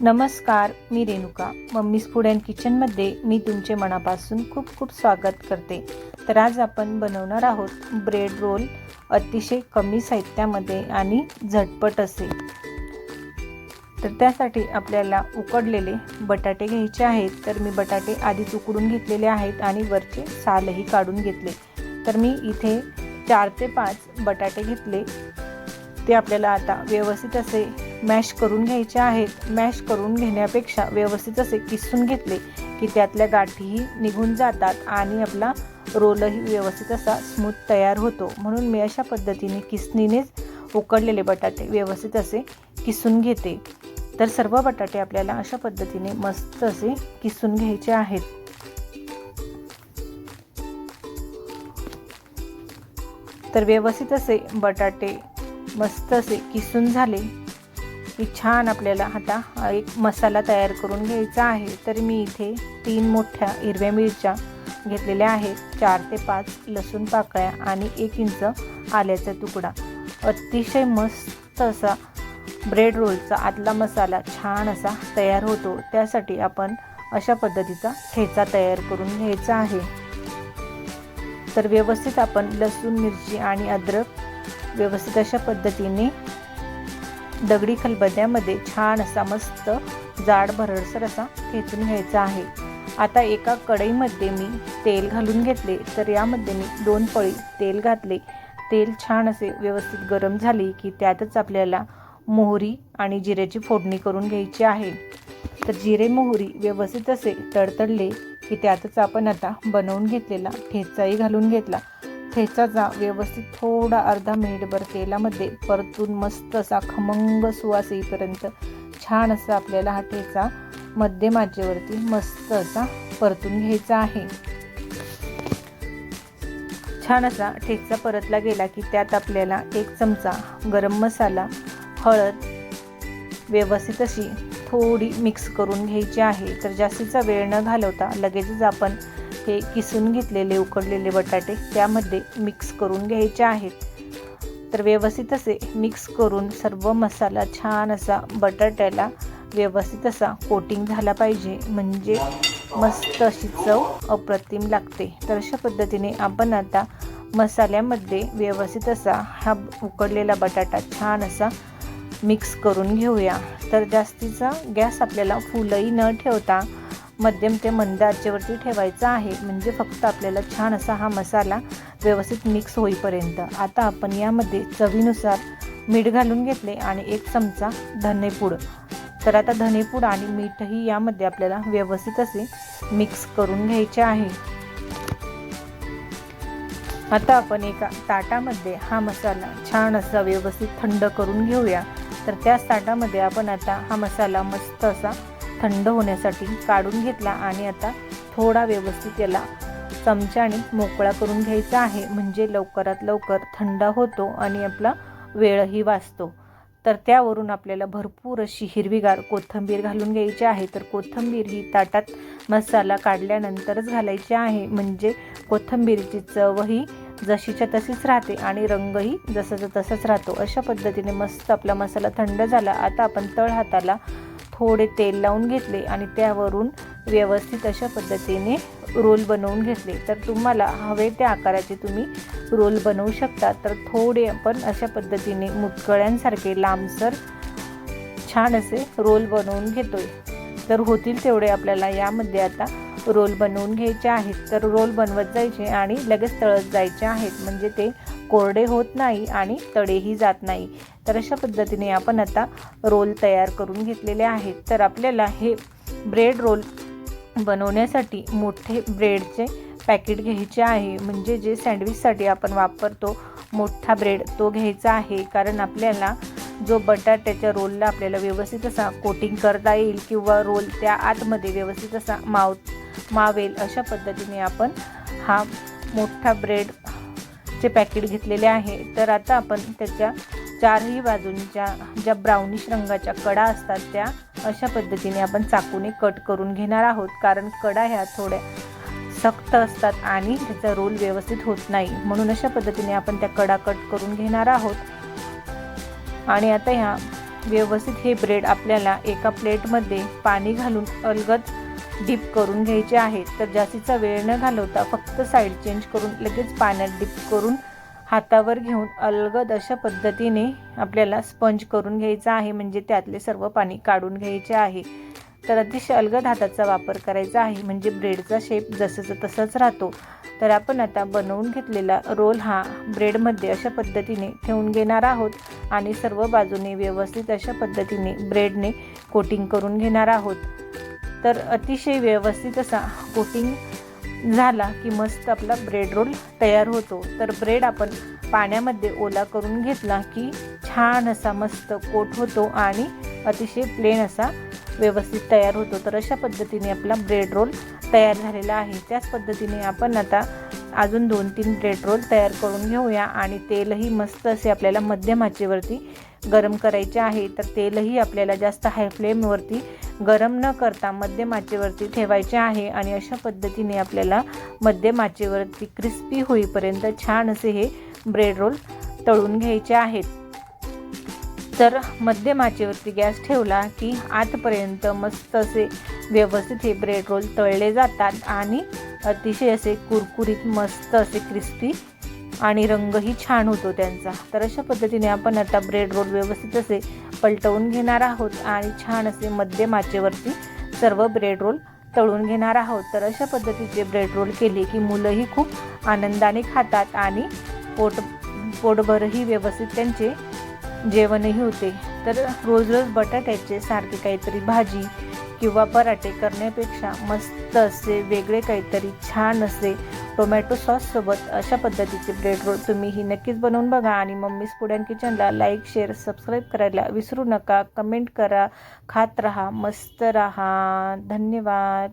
नमस्कार मी Renuka. Mummy's food and किचनमध्ये मी तुमचे मनापासून खूप खूप स्वागत करते. तर आज आपण बनवणार आहोत ब्रेड रोल अतिशय कमी साहित्यामध्ये आणि झटपट असे. तर त्यासाठी आपल्याला उकडलेले बटाटे घ्यायचे आहेत. तर मी बटाटे आधीच उकडून घेतलेले आहेत आणि वरचे सालही काढून घेतले. तर मी इथे चार ते पाच बटाटे घेतले. ते आपल्याला आता व्यवस्थित असे मॅश करून घ्यायचे आहेत. मॅश करून घेण्यापेक्षा व्यवस्थित असे किसून घेतले की त्यातल्या गाठीही निघून जातात आणि आपला रोलही व्यवस्थित असा स्मूथ तयार होतो. म्हणून मी अशा पद्धतीने किसणीनेच उकडलेले बटाटे व्यवस्थित असे किसून घेते. तर सर्व बटाटे आपल्याला अशा पद्धतीने मस्त असे किसून घ्यायचे आहेत. तर व्यवस्थित असे बटाटे मस्त असे किसून झाले. की छान आपल्याला आता एक मसाला तयार करून घ्यायचा आहे. तर मी इथे तीन मोठ्या हिरव्या मिरच्या घेतलेल्या आहेत. चार ते पाच लसूण पाकळ्या आणि एक इंच आल्याचा तुकडा. अतिशय मस्त असा ब्रेड रोलचा आतला मसाला छान असा तयार होतो. त्यासाठी आपण अशा पद्धतीचा ठेचा तयार करून घ्यायचा आहे. तर व्यवस्थित आपण लसूण मिरची आणि अद्रक व्यवस्थित अशा पद्धतीने दगडी खलबद्यामध्ये छान असा मस्त जाड भरडसर असा ठेचून घ्यायचा आहे. आता एका कढईमध्ये मी तेल घालून घेतले तर यामध्ये मी दोन पळी तेल घातले. तेल छान असे व्यवस्थित गरम झाले की त्यातच आपल्याला मोहरी आणि जिऱ्याची फोडणी करून घ्यायची आहे. तर जिरे मोहरी व्यवस्थित असे तडतडले की त्यातच आपण आता बनवून घेतलेला ठेचाही घालून घेतला. ठेचाचा व्यवस्थित थोडा अर्धा मिनिटभर तेलामध्ये परतून मस्त असा खमंग सुवास येईपर्यंत छान असा आपल्याला हा ठेचा मध्यम आचेवरती मस्त असा परतून घ्यायचा आहे. छान असा ठेचा परतला गेला की त्यात आपल्याला एक चमचा गरम मसाला हळद व्यवस्थित अशी थोडी मिक्स करून घ्यायची आहे. तर जास्तीचा वेळ न घालवता लगेचच आपण हे किसून घेतलेले उकडलेले बटाटे त्यामध्ये मिक्स करून घ्यायचे आहेत. तर व्यवस्थित असे मिक्स करून सर्व मसाला छान असा बटाट्याला व्यवस्थित असा कोटिंग झाला पाहिजे. म्हणजे मस्त अशी चव अप्रतिम लागते. तर अशा पद्धतीने आपण आता मसाल्यामध्ये व्यवस्थित असा हा उकडलेला बटाटा छान असा मिक्स करून घेऊया. तर जास्तीचा गॅस आपल्याला फुलंही न ठेवता मध्यम ते मंद आचेवरती ठेवायचा आहे. म्हणजे फक्त आपल्याला छान असा हा मसाला व्यवस्थित मिक्स होईपर्यंत. आता आपण यामध्ये चवीनुसार मीठ घालून घेतले आणि एक चमचा धनेपूड. तर आता धनेपूड आणि मीठही यामध्ये आपल्याला व्यवस्थित असे मिक्स करून घ्यायचे आहे. आता आपण एका ताटामध्ये हा मसाला छान असा व्यवस्थित थंड करून घेऊया. तर त्याच ताटामध्ये आपण आता हा मसाला मस्त असा थंड होण्यासाठी काढून घेतला आणि आता थोडा व्यवस्थित याला चमच्याने मोकळा करून घ्यायचा आहे. म्हणजे लवकरात लवकर थंड होतो आणि आपला वेळही वाचतो. तर त्यावरून आपल्याला भरपूर अशी हिरवीगार कोथिंबीर घालून घ्यायची आहे. तर कोथिंबीर ही ताटात मसाला काढल्यानंतरच घालायची आहे. म्हणजे कोथिंबीरची चवही जशीच्या तशीच राहते आणि रंगही जसाचा तसाच राहतो. अशा पद्धतीने मस्त आपला मसाला थंड झाला. आता आपण तळ हाताला थोडे तेल लावून घेतले आणि त्यावरून व्यवस्थित अशा पद्धतीने रोल बनवून घेतले. तर तुम्हाला हवे त्या आकाराचे तुम्ही रोल बनवू शकता. तर थोडे आपण अशा पद्धतीने मुतकळ्यांसारखे लांबसर छान असे रोल बनवून घेतोय. तर होतील तेवढे आपल्याला यामध्ये आता रोल बनवून घ्यायचे आहेत. तर रोल बनवत जायचे आणि लगेच तळत जायचे आहेत. म्हणजे ते कोरडे होत नाही आणि तडेही जात नाही. तर अशा पद्धतीने आपण आता रोल तयार करून घेतलेले आहेत. तर आपल्याला हे ब्रेड रोल बनवण्यासाठी मोठे ब्रेडचे पॅकेट घ्यायचे आहे. म्हणजे जे सँडविचसाठी आपण वापरतो मोठा ब्रेड तो घ्यायचा आहे. कारण आपल्याला जो बटाट्याच्या रोलला आपल्याला व्यवस्थित असा कोटिंग करता येईल किंवा रोल त्या आतमध्ये व्यवस्थित असा माव मावेल अशा पद्धतीने आपण हा मोठा ब्रेडचे पॅकेट घेतलेले आहे. तर आता आपण त्याच्या चारही बाजूंच्या ज्या ब्राउनिश रंगाच्या कडा असतात त्या अशा पद्धतीने आपण चाकूने कट करून घेणार आहोत. कारण कडा ह्या थोड्या सक्त असतात आणि त्याचा रोल व्यवस्थित होत नाही. म्हणून अशा पद्धतीने आपण त्या कडा कट करून घेणार आहोत. आणि आता ह्या व्यवस्थित हे ब्रेड आपल्याला एका प्लेटमध्ये पाणी घालून अलगद डीप करून घ्यायचे आहे. तर जास्तीचा वेळ न घालवता फक्त साईड चेंज करून लगेच पाण्यात डीप करून हातावर घेऊन अलगद अशा पद्धतीने आपल्याला स्पंज करून घ्यायचा आहे. म्हणजे त्यातले सर्व पाणी काढून घ्यायचे आहे. तर अतिशय अलगद हाताचा वापर करायचा आहे. म्हणजे ब्रेडचा शेप जसंचा तसंच राहतो. तर आपण आता बनवून घेतलेला रोल हा ब्रेडमध्ये अशा पद्धतीने ठेवून घेणार आहोत. आणि सर्व बाजूने व्यवस्थित अशा पद्धतीने ब्रेडने कोटिंग करून घेणार आहोत. तर अतिशय व्यवस्थित असा कोटिंग झाला की मस्त आपला ब्रेड रोल तयार होतो. तर ब्रेड आपण पाण्यामध्ये ओला करून घेतला की छान असा मस्त कोट होतो आणि अतिशय प्लेन असा व्यवस्थित तयार होतो. तर अशा पद्धतीने आपला ब्रेड रोल तयार झालेला आहे. त्याच पद्धतीने आपण आता अजून दोन तीन ब्रेड रोल तयार करून घेऊया. आणि तेलही मस्त असे आपल्याला मध्यम आचेवरती गरम करायचे आहे. तर तेलही आपल्याला जास्त हाय फ्लेमवरती गरम न करता मध्यम आचेवरती ठेवायचे आहे. आणि अशा पद्धतीने आपल्याला मध्यम आचेवरती क्रिस्पी होईपर्यंत छान असे हे ब्रेड रोल तळून घ्यायचे आहेत. तर मध्यम आचेवरती गॅस ठेवला की आतपर्यंत मस्त असे व्यवस्थित हे ब्रेड रोल तळले जातात आणि अतिशय असे कुरकुरीत मस्त असे क्रिस्पी आणि रंगही छान होतो त्यांचा. तर अशा पद्धतीने आपण आता ब्रेड रोल व्यवस्थित असे पलटवून घेणार आहोत आणि छान असे मध्यम आचेवरती सर्व ब्रेड रोल तळून घेणार आहोत. तर अशा पद्धतीचे ब्रेड रोल केले की मुलंही खूप आनंदाने खातात आणि पोट पोटभरही व्यवस्थित त्यांचे जेवणही होते. तर रोज रोज बटाट्याचे सारखे काहीतरी भाजी किंवा पराठे करण्यापेक्षा मस्त असे वेगळे काहीतरी छान असे टोमॅटो सॉससोबत अशा पद्धतीचे ब्रेड रोल तुम्ही ही नक्कीच बनवून बघा. आणि मम्मीज फूड किचनला लाईक शेअर सबस्क्राईब करायला विसरू नका. कमेंट करा. खात राहा. मस्त राहा. धन्यवाद.